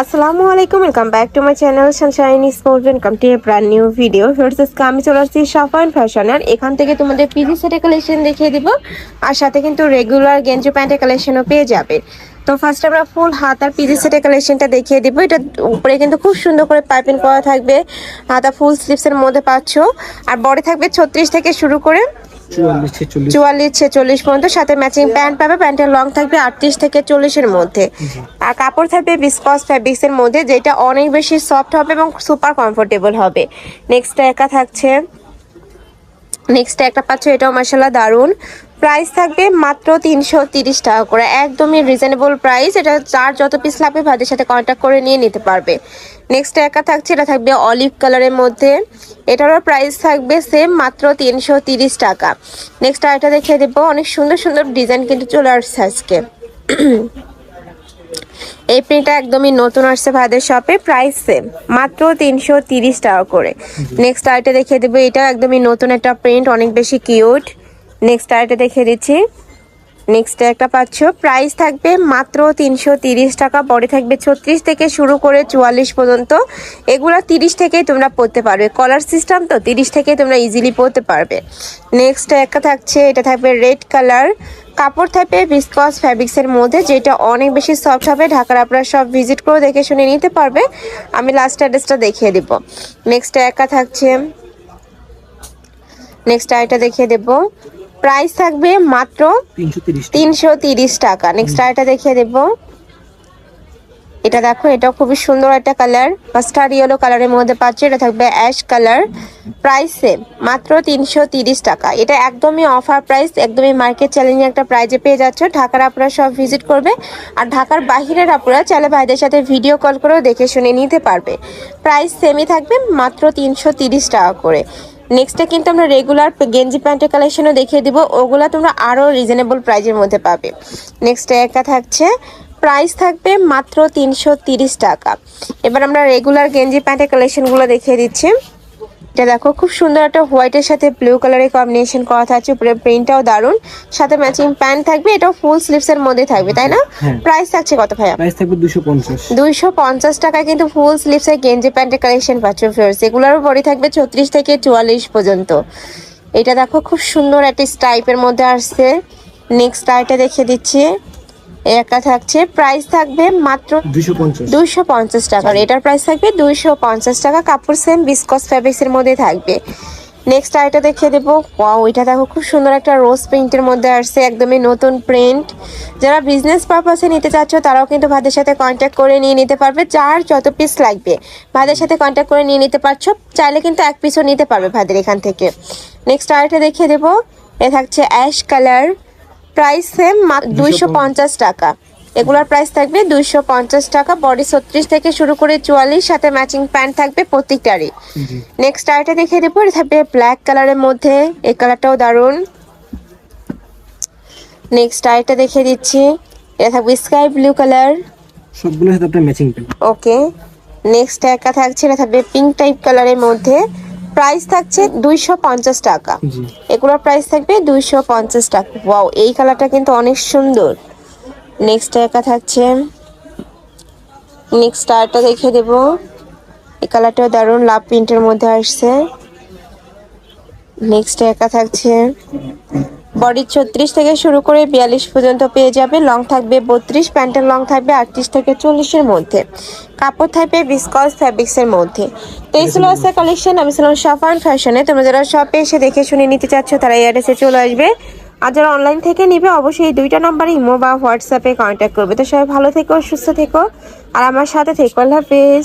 আসসালামু আলাইকুম welcome back to my channel sunshine sports welcome to a brand new video versus আমি চলে আসছি সাফান ফ্যাশন আর এখান থেকে তোমাদের পিজি সেটের কালেকশন দেখিয়ে দিব। আর সাথে কিন্তু রেগুলার গেঞ্জি প্যান্টের কালেকশনও পেয়ে যাবে। তো ফার্স্ট আমরা ফুল হাত আর পিজি সেটের কালেকশনটা দেখিয়ে দিব। এটা উপরে কিন্তু খুব সুন্দর করে পাইপিং করা থাকবে। হাতা ফুল স্লিপসের মধ্যে পাচ্ছ। আর বডি থাকবে ছত্রিশ থেকে শুরু করে চুয়াল্লিশ ছেচল্লিশ। পর্যন্ত সাথে ম্যাচিং প্যান্ট পাবে প্যান্টের লং থাকবে আটত্রিশ থেকে চল্লিশের মধ্যে। আর কাপড় থাকবে বিসকস ফ্যাব্রিক্স এর মধ্যে যেটা অনেক বেশি সফট হবে এবং সুপার কমফোর্টেবল হবে। নেক্সট একা থাকছে। নেক্সট একটা পাচ্ছ এটাও মাসাল্লাহ দারুণ প্রাইস থাকবে মাত্র তিনশো তিরিশ টাকা করে। একদমই রিজনেবল প্রাইস এটা যার যত পিস লাগবে ভাইদের সাথে কন্ট্যাক্ট করে নিয়ে নিতে পারবে। নেক্সট একা থাকছে এটা থাকবে অলিভ কালারের মধ্যে। এটারও প্রাইস থাকবে সেম মাত্র তিনশো তিরিশ টাকা। নেক্সট আরেকটা দেখিয়ে দেবো। অনেক সুন্দর সুন্দর ডিজাইন কিন্তু চলে আসছে আজকে। এই প্রিন্টটা একদমই নতুন আসছে ভাইদের শপে প্রাইস সেম মাত্র তিনশো তিরিশ টাকা করে। নেক্সট আরেকটা দেখিয়ে দেবো। এটা একদমই নতুন একটা প্রিন্ট অনেক বেশি কিউট নেক্সট আরেকটা দেখিয়ে দিচ্ছি। নেক্সট একটা পাচ্ছ। প্রাইস থাকবে মাত্র তিনশো টাকা পরে থাকবে ছত্রিশ থেকে শুরু করে চুয়াল্লিশ পর্যন্ত। এগুলো তিরিশ থেকেই তোমরা পড়তে পারবে। কলার সিস্টেম তো তিরিশ থেকে তোমরা ইজিলি পড়তে পারবে। নেক্সট একটা থাকছে, এটা থাকবে রেড কালার কাপড় থাকবে বিসকস ফ্যাব্রিক্সের মধ্যে, যেটা অনেক বেশি সফট হবে। ঢাকার আপনারা সব ভিজিট করে দেখে শুনে নিতে পারবে। আমি লাস্ট অ্যাড্রেসটা দেখিয়ে দিব। নেক্সট একা থাকছে নেক্সট আইটা দেখিয়ে দেব। প্রাইস থাকবে মাত্র তিনশো তিরিশ টাকা। নেক্সট আরেকটা দেখিয়ে দেব। এটা দেখো এটা খুবই সুন্দর একটা কালার মাস্টার ইয়েলো কালারের মধ্যে পাচ্ছে এটা থাকবে অ্যাশ কালার প্রাইস সেম মাত্র তিনশো তিরিশ টাকা। এটা একদমই অফার প্রাইস একদমই মার্কেট চ্যালেঞ্জিং একটা প্রাইজে পেয়ে যাচ্ছ। ঢাকার আপনারা সব ভিজিট করবে। আর ঢাকার বাহিরের আপনারা চাইলে ভাইদের সাথে ভিডিও কল করেও দেখে শুনে নিতে পারবে। প্রাইস সেমই থাকবে মাত্র তিনশো তিরিশ টাকা করে। নেক্সটে কিন্তু আমরা রেগুলার গেঞ্জি প্যান্টের কালেকশনও দেখিয়ে দিব। ওগুলো তোমরা আরও রিজনেবল প্রাইজের মধ্যে পাবে। নেক্সটে একা থাকছে। প্রাইস থাকবে মাত্র তিনশো টাকা। এবার আমরা রেগুলার গেঞ্জি প্যান্টের কালেকশনগুলো দেখিয়ে দিচ্ছি। এটা দেখো খুব সুন্দর একটা হোয়াইটের সাথে ব্লু কালারের কম্বিনেশন করা থাকছে উপরে প্রিন্টটাও দারুণ সাথে ম্যাচিং প্যান্ট থাকবে এটাও ফুল স্লিভসের মধ্যে থাকবে তাই না? হ্যাঁ। প্রাইস থাকছে কত ভাইয়া? প্রাইস থাকবে দুশো পঞ্চাশ। দুইশো পঞ্চাশ টাকায় কিন্তু ফুল স্লিভসের গেঞ্জি প্যান্টের কালেকশন পাচ্ছ ফিয়ার্স এগুলোরও বডি থাকবে ছত্রিশ থেকে চুয়াল্লিশ পর্যন্ত। এটা দেখো খুব সুন্দর একটা টাইপের মধ্যে আসছে। নেক্সট আইটা দেখিয়ে দিচ্ছি। একা থাকছে প্রাইস থাকবে মাত্র দুইশো পঞ্চাশ। টাকার এটার প্রাইস থাকবে দুইশো পঞ্চাশ টাকা কাপড় সেম বিসকস ফ্যাব্রিক্সের মধ্যে থাকবে। নেক্সট আইটা দেখিয়ে দেবো। ওয়াও এটা দেখো খুব সুন্দর একটা রোজ প্রিন্টের মধ্যে আসছে একদমই নতুন প্রিন্ট যারা বিজনেস পারপাসে নিতে চাচ্ছ তারাও কিন্তু ভাদের সাথে কন্ট্যাক্ট করে নিয়ে নিতে পারবে। যার যত পিস লাগবে ভাদের সাথে কন্ট্যাক্ট করে নিয়ে নিতে পারছ চাইলে কিন্তু এক পিসও নিতে পারবে ভাদের এখান থেকে। নেক্সট আইটা দেখিয়ে দেবো। এ থাকছে অ্যাশ কালার প্রাইস সেম দুইশো পঞ্চাশ টাকা। এগুলোর প্রাইস থাকবে দুইশো পঞ্চাশ টাকা বডি ছত্রিশ থেকে শুরু করে চুয়াল্লিশ সাথে ম্যাচিং প্যান্ট থাকবে প্রত্যেকটারই নেক্সট আইটা দেখিয়ে দেবো এটা থাকবে ব্ল্যাক কালারের মধ্যে এই কালারটাও দারুণ। নেক্সট আইটা দেখিয়ে দিচ্ছি এটা থাকবে স্কাই ব্লু কালার সবগুলোর সাথে আপনার ম্যাচিং ওকে নেক্সট একা থাকছে এটা থাকবে পিঙ্ক টাইপ কালারের মধ্যে। প্রাইস থাকছে দুইশো পঞ্চাশ টাকা। এগুলোর প্রাইস থাকবে দুইশো পঞ্চাশ টাকা। ওয়াও এই কালারটা কিন্তু অনেক সুন্দর। নেক্সট একা থাকছে। নেক্সট আরটা দেখে দেব। এই কালারটাও দারুণ লাভ প্রিন্টের মধ্যে আসছে। নেক্সট একা থাকছে। বডি ছত্রিশ থেকে শুরু করে বিয়াল্লিশ পর্যন্ত পেয়ে যাবে। লং থাকবে বত্রিশ, প্যান্টের লং থাকবে আটত্রিশ থেকে চল্লিশের মধ্যে। কাপড় থাকবে বিসকস ফ্যাব্রিক্সের মধ্যে। তো এই কালেকশন আমি ছিলাম সাফান ফ্যাশনে। তোমরা যারা শপে এসে দেখে শুনে নিতে চাচ্ছ, তারা এই অ্যাড্রেসে চলে আসবে। আর যারা অনলাইন থেকে নিবে, অবশ্যই এই দুইটা নাম্বারে ইমো বা হোয়াটসঅ্যাপে কন্ট্যাক্ট করবে। তো সবাই ভালো থেকো, সুস্থ থেকো। আর আমার সাথে থেকো। আল্লাহ হাফেজ।